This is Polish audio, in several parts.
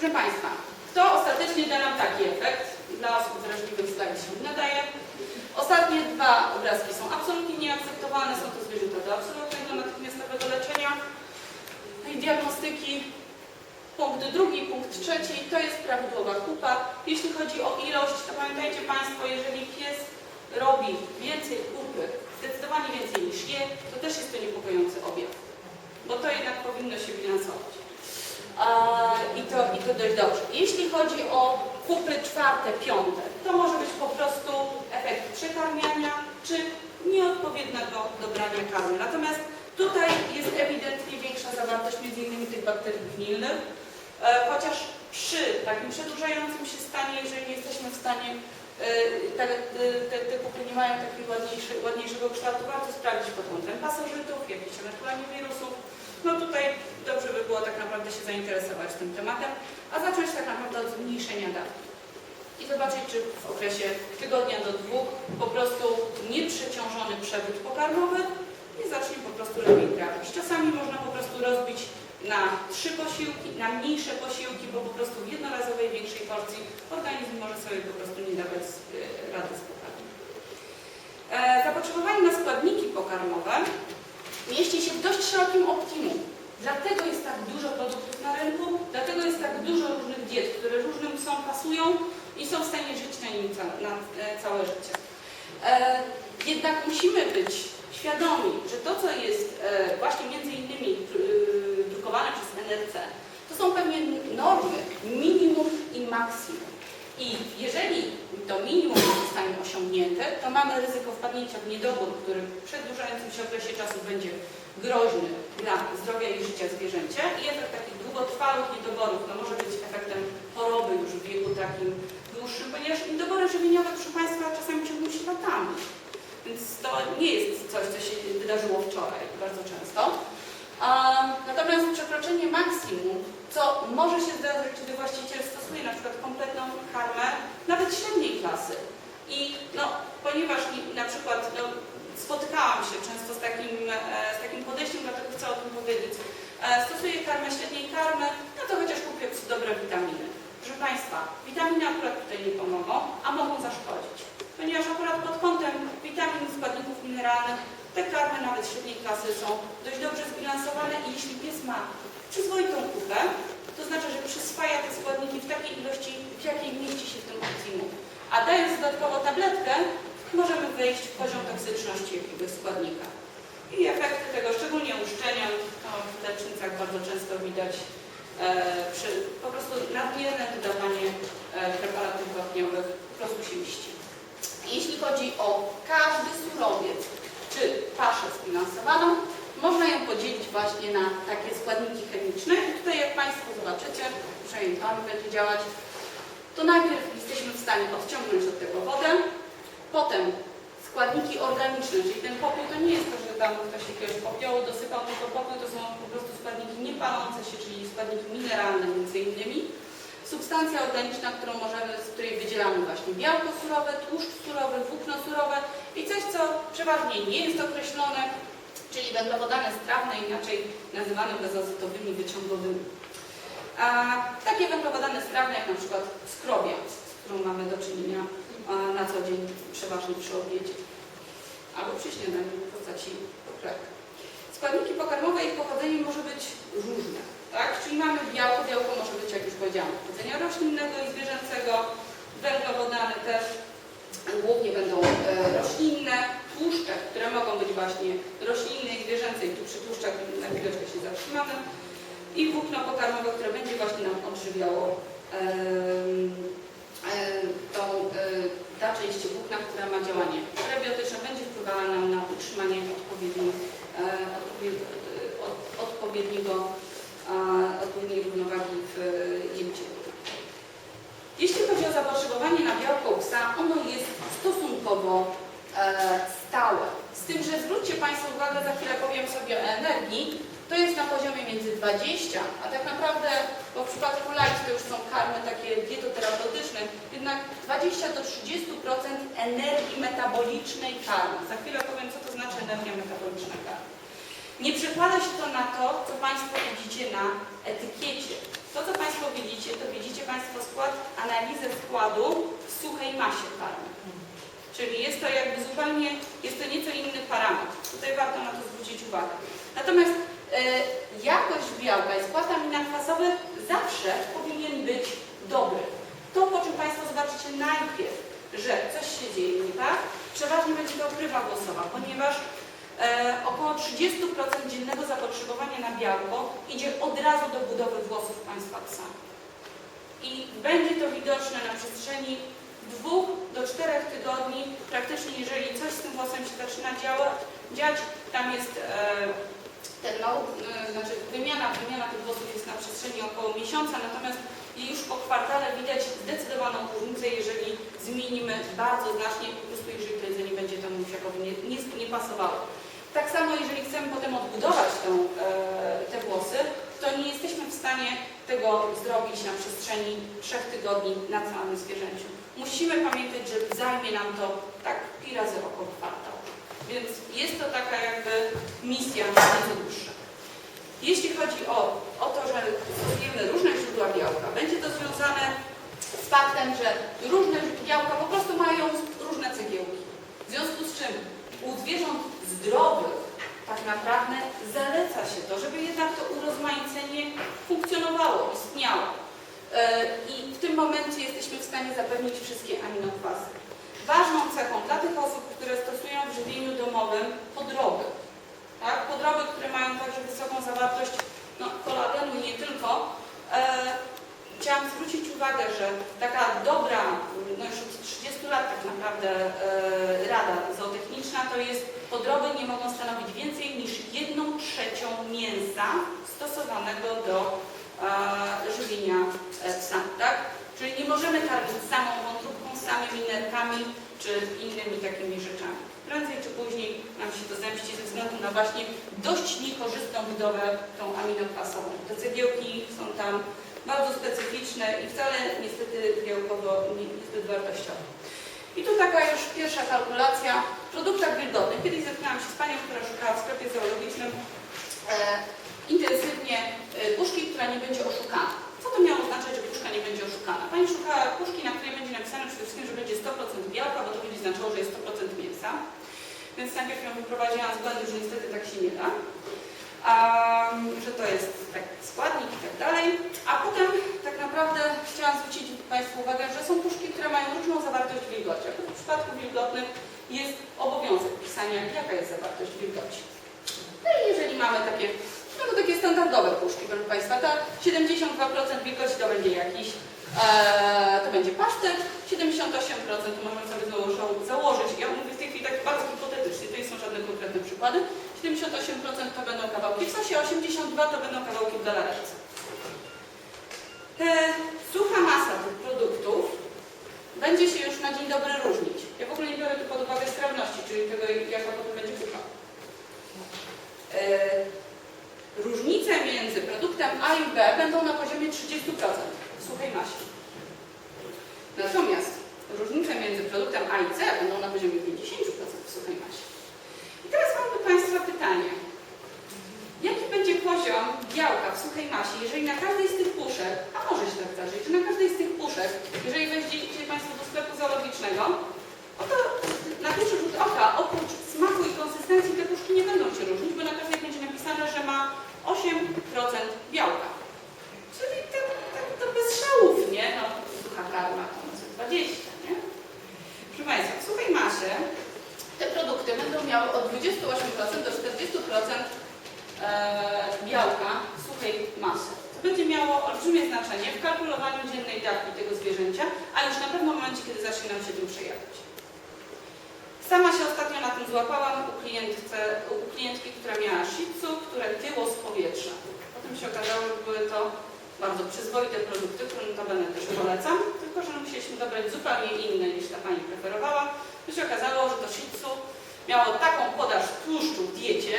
Proszę Państwa, to ostatecznie da nam taki efekt. Dla osób wrażliwych slajd się nadaje. Ostatnie dwa obrazki są absolutnie nieakceptowane. Są to zwierzęta do absolutnego natychmiastowego leczenia i diagnostyki. Punkt drugi, punkt trzeci to jest prawidłowa kupa. Jeśli chodzi o ilość, to pamiętajcie Państwo, jeżeli pies robi więcej kupy, zdecydowanie więcej niż je, to też jest to niepokojący objaw, bo to jednak powinno się bilansować. I to, I to dość dobrze. Jeśli chodzi o kupy czwarte, piąte, to może być po prostu efekt przekarmiania czy nieodpowiedniego dobrania karmy. Natomiast tutaj jest ewidentnie większa zawartość m.in. tych bakterii gnilnych, e, chociaż przy takim przedłużającym się stanie, jeżeli jesteśmy w stanie e, te, te, te kupy nie mają takiego ładniejszy, ładniejszego kształtu, warto sprawdzić pod kątem pasożytów, jakichś ewentualnie wirusów. No tutaj dobrze by było tak naprawdę się zainteresować tym tematem, a zacząć tak naprawdę od zmniejszenia dawki. I zobaczyć, czy w okresie tygodnia do dwóch po prostu nieprzeciążony przewód pokarmowy nie zacznie po prostu lepiej trawić. Czasami można po prostu rozbić na trzy posiłki, na mniejsze posiłki, bo po prostu w jednorazowej większej porcji organizm może sobie po prostu nie dawać e, rady z pokarmem. E, Zapotrzebowanie na składniki pokarmowe mieści się w dość szerokim optimum. Dlatego jest tak dużo produktów na rynku, dlatego jest tak dużo różnych diet, które różnym psom pasują i są w stanie żyć na nimi ca na e, całe życie. E, jednak musimy być świadomi, że to, co jest e, właśnie między innymi y, drukowane przez NRC, to są pewnie normy minimum i maksimum. I jeżeli to minimum nie zostanie osiągnięte, to mamy ryzyko wpadnięcia w niedobór, który w przedłużającym się okresie czasu będzie groźny dla zdrowia i życia zwierzęcia i efekt takich długotrwałych niedoborów no może być efektem choroby już w wieku takim dłuższym, ponieważ niedobory żywieniowe, proszę Państwa, czasami ciągną się latami. Więc to nie jest coś, co się wydarzyło wczoraj, bardzo często. Natomiast przekroczenie maksimum, co może się zdarzyć, kiedy właściciel stosuje na przykład kompletną karmę, nawet średniej klasy. I no, ponieważ na przykład no, spotykałam się często z takim, e, z takim podejściem, dlatego chcę o tym powiedzieć. E, stosuję karmę średniej karmy, no to chociaż kupię dobre witaminy. Proszę Państwa, witaminy akurat tutaj nie pomogą, a mogą zaszkodzić. Ponieważ akurat pod kątem witamin, składników mineralnych, te karmy nawet średniej klasy są dość dobrze zbilansowane i jeśli pies ma przyzwoitą kupę, to znaczy, że przyswaja te składniki w takiej ilości, w jakiej mieści się w tym optimum. A dając dodatkowo tabletkę, możemy wejść w poziom toksyczności jakiegoś składnika. I efekty tego, szczególnie uszczenia, no, w lecznicach bardzo często widać e, przy, po prostu nadmierne wydawanie e, preparatów wapniowych po prostu się mści. Jeśli chodzi o każdy surowiec, czy paszę zbilansowaną, można ją podzielić właśnie na takie składniki chemiczne. I tutaj jak Państwo zobaczycie, przynajmniej Pan będzie działać, to najpierw jesteśmy w stanie odciągnąć od tego wodę, potem składniki organiczne, czyli ten popiół to nie jest to, że tam ktoś jakiegoś popiołu dosypał, tylko popiół to są po prostu składniki niepalące się, czyli składniki mineralne między innymi. Substancja organiczna, którą możemy, z której wydzielamy właśnie białko surowe, tłuszcz surowy, włókno surowe i coś, co przeważnie nie jest określone, czyli węglowodany strawne, inaczej nazywane bezazotowymi wyciągowymi. A takie węglowodany strawne, jak na przykład skrobia, z którą mamy do czynienia na co dzień, przeważnie przy obiedzie, albo przy śniadaniu w postaci chleba. Składniki pokarmowe ich pochodzenie może być różne, tak? Czyli mamy białko, białko może być, jak już powiedziałam, pochodzenia roślinnego i zwierzęcego, węglowodany też głównie będą e, roślinne, tłuszcze, które mogą być właśnie roślinne i zwierzęce. I tu przy tłuszczach na chwileczkę się zatrzymamy. I włókno pokarmowe, które będzie właśnie nam odżywiało em, em, tą, e, część włókna, która ma działanie prebiotyczne, będzie wpływała nam na utrzymanie e, odpowiedni, e, od, odpowiedniego, e, odpowiedniej równowagi w e, jelicie. Jeśli chodzi o zapotrzebowanie na białko psa, ono jest stosunkowo e, stałe. Z tym, że zwróćcie Państwo uwagę, za chwilę powiem sobie o energii, to jest na poziomie między 20, a tak naprawdę, bo w przypadku light to już są karmy takie dietoterapeutyczne, jednak 20 do 30% energii metabolicznej karmy. Za chwilę powiem, co to znaczy energia metaboliczna karmy. Nie przekłada się to na to, co Państwo widzicie na etykiecie. To, co Państwo widzicie, to składu w suchej masie karmy. Czyli jest to jakby zupełnie, jest to nieco inny parametr. Tutaj warto na to zwrócić uwagę. Natomiast jakość białka i skład aminokwasowy zawsze powinien być dobry. To, po czym Państwo zobaczycie najpierw, że coś się dzieje, nie tak? Przeważnie będzie to oprywa głosowa, ponieważ e, około 30% dziennego zapotrzebowania na białko idzie od razu do budowy włosów Państwa psa. I będzie to widoczne na przestrzeni dwóch do czterech tygodni. Praktycznie, jeżeli coś z tym włosem się zaczyna działa, dziać, tam jest e, ten, e, znaczy wymiana, wymiana tych włosów jest na przestrzeni około miesiąca, natomiast już po kwartale widać zdecydowaną różnicę, jeżeli zmienimy bardzo znacznie, po prostu jeżeli to jedzenie będzie temu psiakowi nie, nie, nie pasowało. Tak samo, jeżeli chcemy potem odbudować tą, e, te włosy, to nie jesteśmy w stanie tego zrobić na przestrzeni trzech tygodni na całym zwierzęciu. Musimy pamiętać, że zajmie nam to tak pi razy około kwartał. Więc jest to taka jakby misja nieco dłuższa. Jeśli chodzi o, o to, że stosujemy różne źródła białka, będzie to związane z faktem, że różne białka po prostu mają różne cegiełki. W związku z czym u zwierząt zdrowych tak naprawdę zaleca się to, żeby jednak to urozmaicenie funkcjonowało, istniało. E, I w tym momencie jesteśmy w stanie zapewnić wszystkie aminokwasy. Ważną cechą dla tych osób, które stosują w żywieniu domowym podroby, tak? podroby, które mają także wysoką zawartość no, kolagenu i nie tylko, e, chciałam zwrócić uwagę, że taka dobra, no już od 30 lat tak naprawdę e, rada zootechniczna to jest podroby nie mogą stanowić więcej niż 1 trzecią mięsa stosowanego do e, żywienia e, psa, tak? Czyli nie możemy karmić samą wątróbką, samymi nerkami czy innymi takimi rzeczami. Prędzej czy później nam się to zemści ze względu na właśnie dość niekorzystną budowę tą aminokwasową. Te cegiełki są tam bardzo specyficzne i wcale niestety białkowo nie- niezbyt wartościowe. I tu taka już pierwsza kalkulacja w produktach wilgotnych. Kiedyś zetknęłam się z panią, która szukała w sklepie zoologicznym e, intensywnie e, puszki, która nie będzie oszukana. Co to miało oznaczać, że puszka nie będzie oszukana? Pani szukała puszki, na której będzie napisane przede wszystkim, że będzie 100% białka, bo to będzie znaczyło, że jest 100% mięsa. Więc najpierw ją wyprowadziłam z błędu, że niestety tak się nie da. A, że to jest tak składnik i tak dalej. A potem tak naprawdę chciałam zwrócić Państwu uwagę, że są puszki, które mają różną zawartość wilgoci. W przypadku wilgotnych jest obowiązek pisania, jaka jest zawartość wilgoci. No i jeżeli mamy takie, no to takie standardowe puszki, proszę Państwa, ta 72% wilgoci to będzie jakiś, e, to będzie pasztet, 78% to możemy sobie założyć, ja mówię w tej chwili tak bardzo hipotetycznie, to nie są żadne konkretne przykłady, 78% to będą kawałki w sosie, 82% to będą kawałki w galaretce. E, sucha masa tych produktów będzie się już na dzień dobry różnić. Ja w ogóle nie biorę tu pod uwagę strawności, czyli tego, jaka potem będzie sucha. E, różnice między produktem A i B będą na poziomie 30% w suchej masie. Natomiast różnice między produktem A i C będą na poziomie 50% w suchej masie. I teraz mam do Państwa pytanie. Jaki będzie poziom białka w suchej masie, jeżeli na każdej z tych puszek, a może się tak zdarzyć, że na każdej z tych puszek, jeżeli wejdziecie Państwo do sklepu zoologicznego, oto na pierwszy rzut oka, oprócz smaku i konsystencji, te puszki nie będą się różnić, bo na każdej będzie napisane, że ma 8% białka. Czyli tak, tak to bez szałów, nie? No, sucha karma to może 20, nie? Proszę Państwa, w suchej masie te produkty będą miały od 28% do 40% e, białka suchej masy. Będzie miało olbrzymie znaczenie w kalkulowaniu dziennej dawki tego zwierzęcia, a już na pewno w momencie, kiedy zacznie nam się tym przejawiać. Sama się ostatnio na tym złapałam u, klientce, u klientki, która miała shih które tyło z powietrza. Potem się okazało, że były to bardzo przyzwoite produkty, które notabene też polecam, tylko że musieliśmy dobrać zupełnie inne niż ta Pani preferowała. To się okazało, że to shih miało taką podaż tłuszczu w diecie,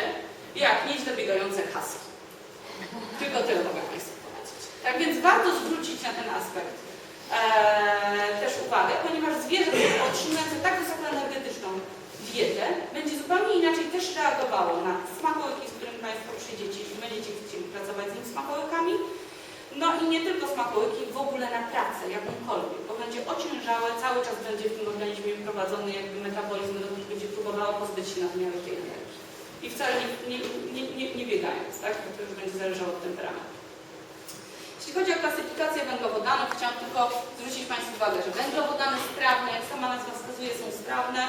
jak nieźle biegające haski. Tylko tyle mogę Państwu powiedzieć. Tak więc warto zwrócić na ten aspekt eee, też uwagę, ponieważ zwierzę otrzymujące tak wysoko energetyczną dietę będzie zupełnie inaczej też reagowało na smakołyki, z którymi Państwo przyjdziecie i będziecie chcieli pracować z nim smakołykami, no i nie tylko smakołyki, w ogóle na pracę, jakąkolwiek, bo będzie ociężałe, cały czas będzie w tym organizmie prowadzony jakby metabolizm, będzie próbowało pozbyć się nadmiaru tej energii. I wcale nie, nie, nie, nie, biegając, tak? To już będzie zależało od temperamentu. Jeśli chodzi o klasyfikację węglowodanów, chciałam tylko zwrócić Państwu uwagę, że węglowodany strawne, jak sama nazwa wskazuje, są strawne.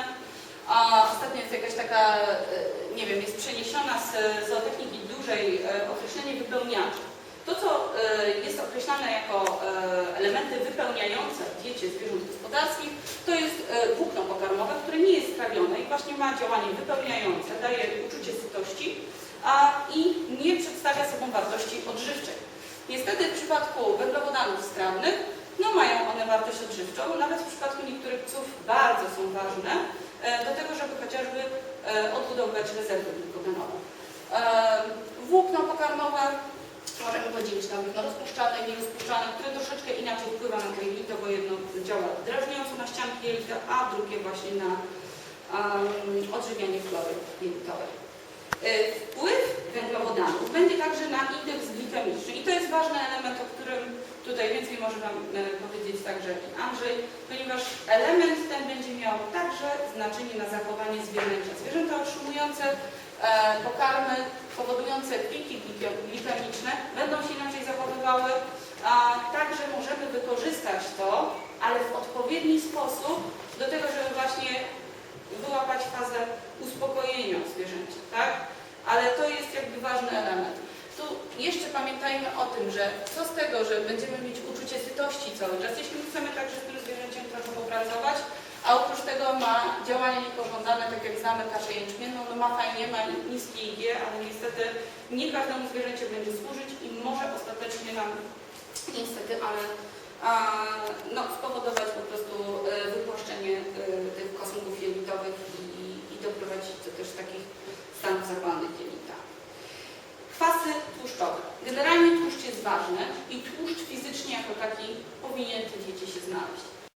A ostatnio jest jakaś taka, e, nie wiem, jest przeniesiona z zootechniki dużej e, określenie wypełniacza. To, co e, jest określane jako e, elementy wypełniające w diecie zwierząt gospodarskich, to jest e, włókno pokarmowe, które nie jest trawione i właśnie ma działanie wypełniające, daje uczucie sytości a, i nie przedstawia sobą wartości odżywczej. Niestety w przypadku węglowodanów strawnych, no mają one wartość odżywczą, nawet w przypadku niektórych psów bardzo są ważne do tego, żeby chociażby odbudowywać rezerwy glikogenowe. Włókno pokarmowe możemy podzielić na włókno rozpuszczalne i nierozpuszczalne, które troszeczkę inaczej wpływa na to jelito, bo jedno działa drażniąco na ścianki jelita, a drugie właśnie na um, odżywianie flory jelitowej. E, Wpływ węglowodanów będzie także na indeks glikemiczny i to jest ważny element, o którym tutaj więcej może Wam e, powiedzieć także Andrzej, ponieważ element ten będzie miał także znaczenie na zachowanie zwierzęcia. Zwierzęta otrzymujące e, pokarmy powodujące piki glike- glikemiczne będą się inaczej zachowywały, a także możemy wykorzystać to, ale w odpowiedni sposób do tego, żeby właśnie wyłapać fazę uspokojenia zwierzęcia, tak? Ale to jest jakby ważny element. Tu jeszcze pamiętajmy o tym, że co z tego, że będziemy mieć uczucie sytości cały czas, jeśli chcemy także z tym zwierzęciem trochę popracować, a oprócz tego ma działanie niepożądane, tak jak znamy kaszę jęczmienną, no, no ma fajnie, ma niskie IG, ale niestety nie każdemu zwierzęciu będzie służyć i może ostatecznie nam, niestety, ale a, no, spowodować po prostu e, wypłaszczenie e, tych kosmów jelitowych i, i doprowadzić do też takich stanów zapalnych jelita. Kwasy tłuszczowe. Generalnie tłuszcz jest ważny i tłuszcz fizycznie jako taki powinien w diecie się znaleźć.